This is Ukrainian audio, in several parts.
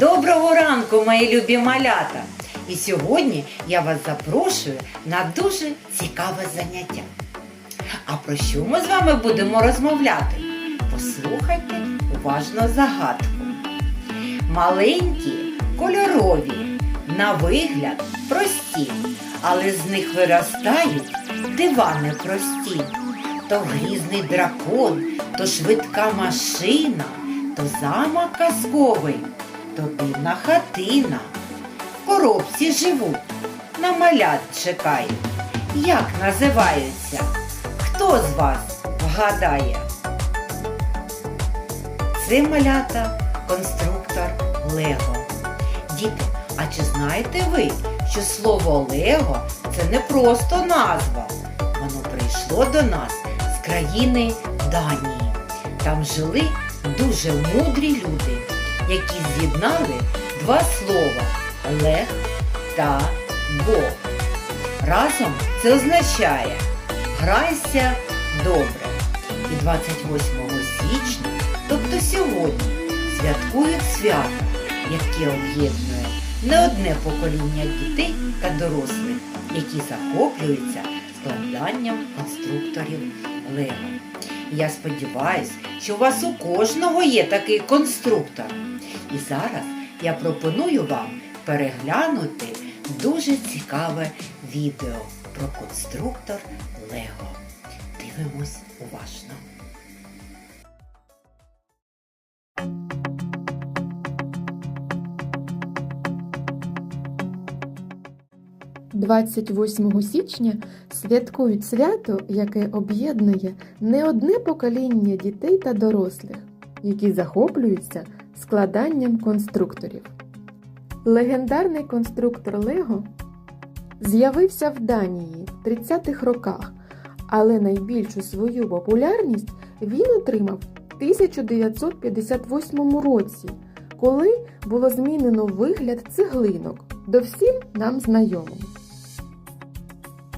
Доброго ранку, мої любі малята! І сьогодні я вас запрошую на дуже цікаве заняття. А про що ми з вами будемо розмовляти? Послухайте уважно загадку. Маленькі, кольорові, на вигляд прості, але з них виростають дива непрості. То грізний дракон, то швидка машина, то замок казковий, то дивна хатина. Коробці живуть, на малят чекають. Як називаються? Хто з вас вгадає? Це малята конструктор Лего. Діти, а чи знаєте ви, що слово Лего це не просто назва? Воно прийшло до нас з країни Данії. Там жили дуже мудрі люди, які з'єднали два слова Лег та Го. Разом це означає грайся добре. І 28 січня, тобто сьогодні, святкують свято, яке об'єднує не одне покоління дітей та дорослих, які захоплюються складанням конструкторів Лего. Я сподіваюся, що у вас у кожного є такий конструктор. І зараз я пропоную вам переглянути дуже цікаве відео про конструктор Лего. Дивимось уважно. 28 січня святкують свято, яке об'єднує не одне покоління дітей та дорослих, які захоплюються складанням конструкторів. Легендарний конструктор Лего з'явився в Данії в 30-х роках, але найбільшу свою популярність він отримав в 1958 році, коли було змінено вигляд цеглинок до всім нам знайомим.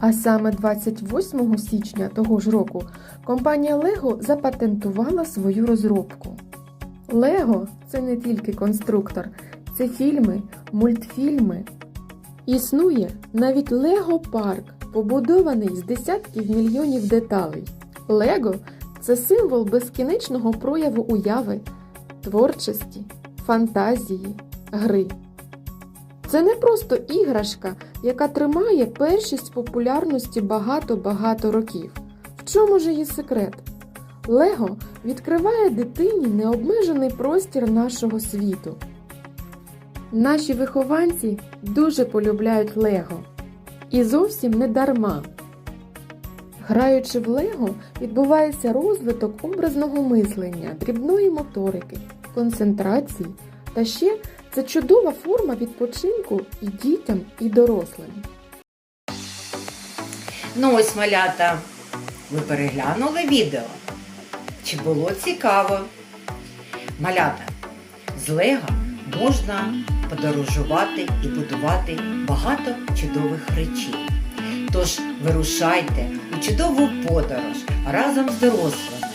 А саме 28 січня того ж року компанія Lego запатентувала свою розробку. Lego – це не тільки конструктор, це фільми, мультфільми. Існує навіть Lego Парк, побудований з десятків мільйонів деталей. Lego – це символ безкінечного прояву уяви, творчості, фантазії, гри. Це не просто іграшка, яка тримає першість популярності багато-багато років. В чому ж її секрет? Лего відкриває дитині необмежений простір нашого світу. Наші вихованці дуже полюбляють Лего. І зовсім не дарма. Граючи в Лего, відбувається розвиток образного мислення, дрібної моторики, концентрації та ще це чудова форма відпочинку і дітям, і дорослим. Ну ось малята, ви переглянули відео? Чи було цікаво? Малята, з Лего можна подорожувати і будувати багато чудових речей. Тож вирушайте у чудову подорож разом з дорослими,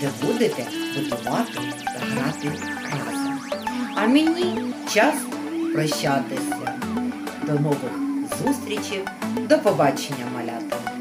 де будете будувати та грати разом. А мені час прощатися. До нових зустрічей. До побачення, малята!